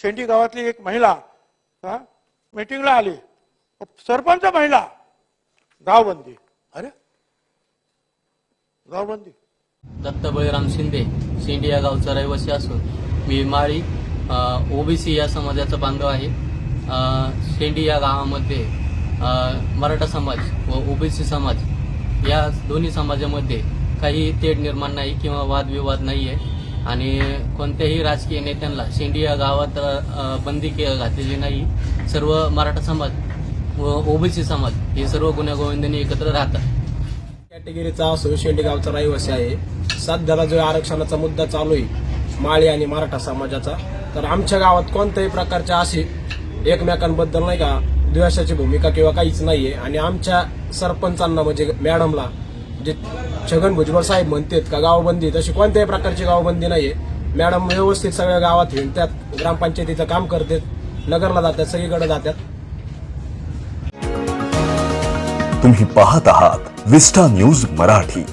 शेंडी गावातली एक महिला हा मीटिंगला आली. सरपंच महिला गावबंदी. अरे गावबंदी. दत्त बळीराम शिंदे शेंडी या गावचा रहिवासी असून मी माळी ओबीसी या समाजाचा बांधव आहे. शेंडी या गावामध्ये मराठा समाज व ओबीसी समाज या दोन्ही समाजामध्ये काही तेढ निर्माण नाही किंवा वादविवाद नाही आहे आणि कोणत्याही राजकीय नेत्यांना शेंडी या गावात बंदी घातलेली नाही. सर्व मराठा समाज व ओबीसी समाज हे सर्व गुन्हेगोविंदांनी एकत्र राहतात. कॅटेगरीचा असो शेंडी गावचा रहिवासी आहे. सध्याला जो आरक्षणाचा मुद्दा चालू आहे माळी आणि मराठा समाजाचा. तर आमच्या गावात कोणत्याही प्रकारच्या अशी एकमेकांबद्दल नाही का द्वेषाची भूमिका किंवा काहीच नाहीये. आणि आमच्या सरपंचांना म्हणजे मॅडमला जे छगन भुजबळ साहेब म्हणतात का गावबंदी तशी कोणत्याही प्रकारची गावबंदी नाहीये. मॅडम व्यवस्थित सगळ्या गावात हिंडतात ग्रामपंचायतीचं काम करतात नगरला जातात सगळीकडे जातात. तुम्ही पाहत आहात विस्टा न्यूज मराठी.